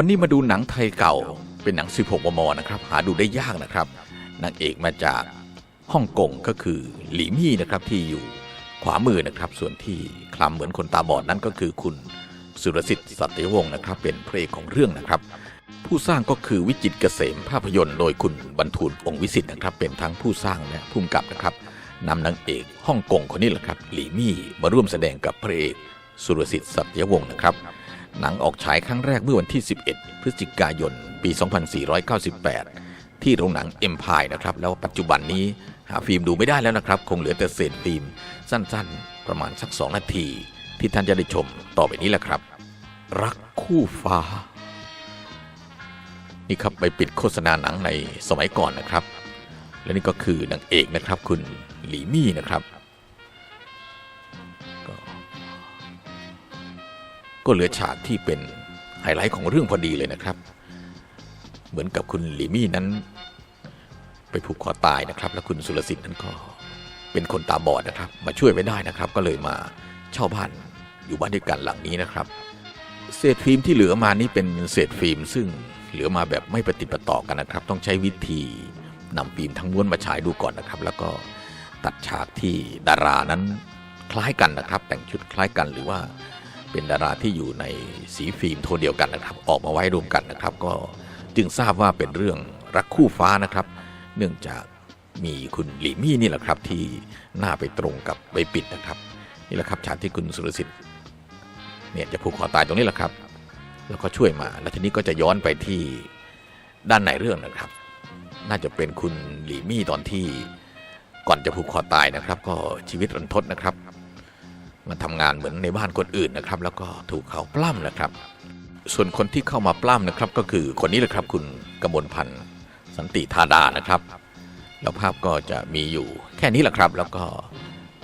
วันนี้มาดูหนังไทยเก่า เป็นหนัง 16 มม นะครับ หาดูได้ยากนะครับ นางเอกมาจากฮ่องกงก็คือหลีมี่นะครับที่อยู่ขวามือนะครับ ส่วนที่คลำเหมือนคนตาบอดนั่นก็คือคุณสุรสิทธิ์สัตยวงศ์นะครับ เป็นพระเอกของเรื่องนะครับ ผู้สร้างก็คือวิจิตเกษมภาพยนตร์โดยคุณบรรทูลองค์วิสิทธ์นะครับ เป็นทั้งผู้สร้างและผู้กำกับนะครับนำนางเอกฮ่องกงคนนี้แหละครับหลีมี่มาร่วมแสดงกับพระเอกสุรสิทธิ์สัตยวงศ์นะครับ หนังออกฉายครั้งแรกเมื่อวันที่ 11 พฤศจิกายน ปี 2498 ที่โรงหนังเอ็มพายนะครับ แล้วปัจจุบันนี้หาฟิล์มดูไม่ได้แล้วนะครับ คงเหลือแต่เศษฟิล์ม สั้นๆ ประมาณสัก 2 นาที ที่ท่านจะได้ชมต่อไปนี้แหละครับ รักคู่ฟ้า นี่ครับไปปิดโฆษณาหนังในสมัยก่อนนะครับ และนี่ก็คือนางเอกนะครับ คุณหลีมี่นะครับ ก็เหลือฉากที่เป็นไฮไลท์ของเรื่องพอดีเลยนะครับ เหมือนกับคุณหลีมี่นั้น ไปผูกคอตายนะครับ แล้วคุณสุรสิทธิ์นั้นก็เป็นคนตาบอดนะครับ มาช่วยไว้ได้นะครับ ก็เลยมาเช่าบ้านอยู่บ้านด้วยกันหลังนี้นะครับ เศษฟิล์มที่เหลือมานี่เป็นเศษฟิล์ม ซึ่งเหลือมาแบบไม่ปฏิดปะต่อกันนะครับ ต้องใช้วิธีนำฟิล์มทั้งม้วนมาฉายดูก่อนนะครับ แล้วก็ตัดฉากที่ดารานั้นคล้ายกันนะครับ แต่งชุดคล้ายกันหรือว่า เป็นดาราที่อยู่ในสีฟิล์มโทนเดียวกันนะครับ ออกมาไว้รวมกันนะครับ ก็จึงทราบว่าเป็นเรื่องรักคู่ฟ้านะครับ เนื่องจากมีคุณหลีมี่นี่แหละครับ ที่หน้าไปตรงกับใบปิดนะครับ นี่แหละครับฉากที่คุณสุรสิทธิ์เนี่ยจะผูกคอตายตรงนี้แหละครับ แล้วก็ช่วยมาแล้วทีนี้ก็จะย้อนไปที่ด้านในเรื่องนะครับ น่าจะเป็นคุณหลีมี่ตอนที่ก่อนจะผูกคอตายนะครับ ก็ชีวิตรันทดนะครับ มาทำงานเหมือนในบ้านคนอื่นนะครับ แล้วก็ถูกเขาปล้ำนะครับ ส่วนคนที่เข้ามาปล้ำนะครับก็คือคนนี้แหละครับคุณกมลพันธ์สันติธาดานะครับแล้วภาพก็จะมีอยู่แค่นี้แหละครับ แล้วก็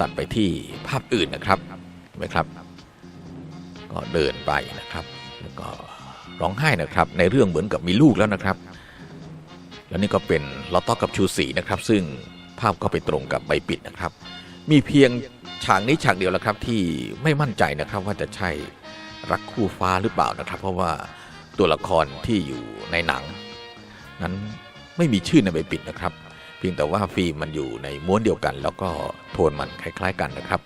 ตัดไปที่ภาพอื่นนะครับเห็นไหมครับ ก็เดินไปนะครับ แล้วก็ร้องไห้นะครับ ในเรื่องเหมือนกับมีลูกแล้วนะครับ แล้วนี่ก็เป็นลอตโต้กับชูสีนะครับ ซึ่งภาพก็ไปตรงกับใบปิดนะครับ มีเพียง ฉากนี้ฉากเดียวแล้วครับที่ไม่มั่นใจนะครับว่าจะใช่รักคู่ฟ้าหรือเปล่านะครับ เพราะว่าตัวละครที่อยู่ในหนัง นั้นไม่มีชื่อในใบปิดนะครับ เพียงแต่ว่าฟิล์มมันอยู่ในม้วนเดียวกัน แล้วก็โทนมันคล้าย ๆ กันนะครับ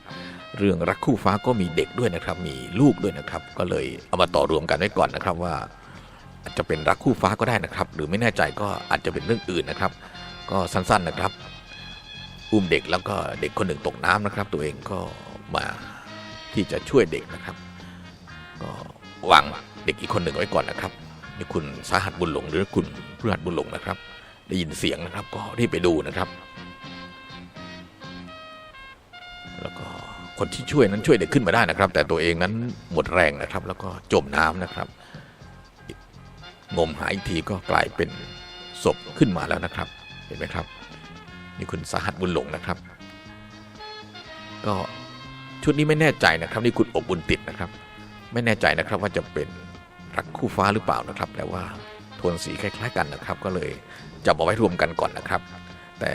เรื่องรักคู่ฟ้าก็มีเด็กด้วยนะครับ มีลูกด้วยนะครับ ก็เลยเอามาต่อรวมกันไว้ก่อนนะครับว่า อาจจะเป็นรักคู่ฟ้าก็ได้นะครับ หรือไม่แน่ใจก็อาจจะเป็นเรื่องอื่นนะครับ ก็สั้นๆนะครับ อุ้มเด็กแล้วก็เด็กคนหนึ่งตกน้ำนะครับ ตัวเองก็มาที่จะช่วยเด็กนะครับ ก็วางเด็กอีกคนหนึ่งไว้ก่อนนะครับนี่คุณสาหัสบุญหลงหรือคุณพฤหัสบุญหลงนะครับ ได้ยินเสียงนะครับ ก็รีบไปดูนะครับ แล้วก็คนที่ช่วยนั้นช่วยเด็กขึ้นมาได้นะครับ แต่ตัวเองนั้นหมดแรงนะครับ แล้วก็จมน้ำนะครับงมหาอีกทีก็กลายเป็นศพขึ้นมาแล้วนะครับ เห็นไหมครับ นี่คุณสาหัสบุญหลงนะครับ ก็ชุดนี้ไม่แน่ใจนะครับ นี่คุณอบบุญติดนะครับ ไม่แน่ใจนะครับว่าจะเป็นรักคู่ฟ้าหรือเปล่านะครับ แต่ว่าโทนสีคล้ายๆกันนะครับ ก็เลยจับเอาไว้รวมกันก่อนนะครับ แต่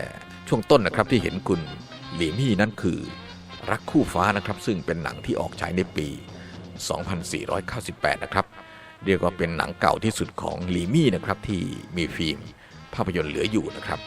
ช่วงต้นนะครับที่เห็นคุณหลีมี่นั่นคือรักคู่ฟ้านะครับ ซึ่งเป็นหนังที่ออกฉายในปี 2498 นะครับเรียกว่าเป็นหนังเก่าที่สุดของหลีมี่นะครับที่มีฟิล์มภาพยนตร์เหลืออยู่นะครับ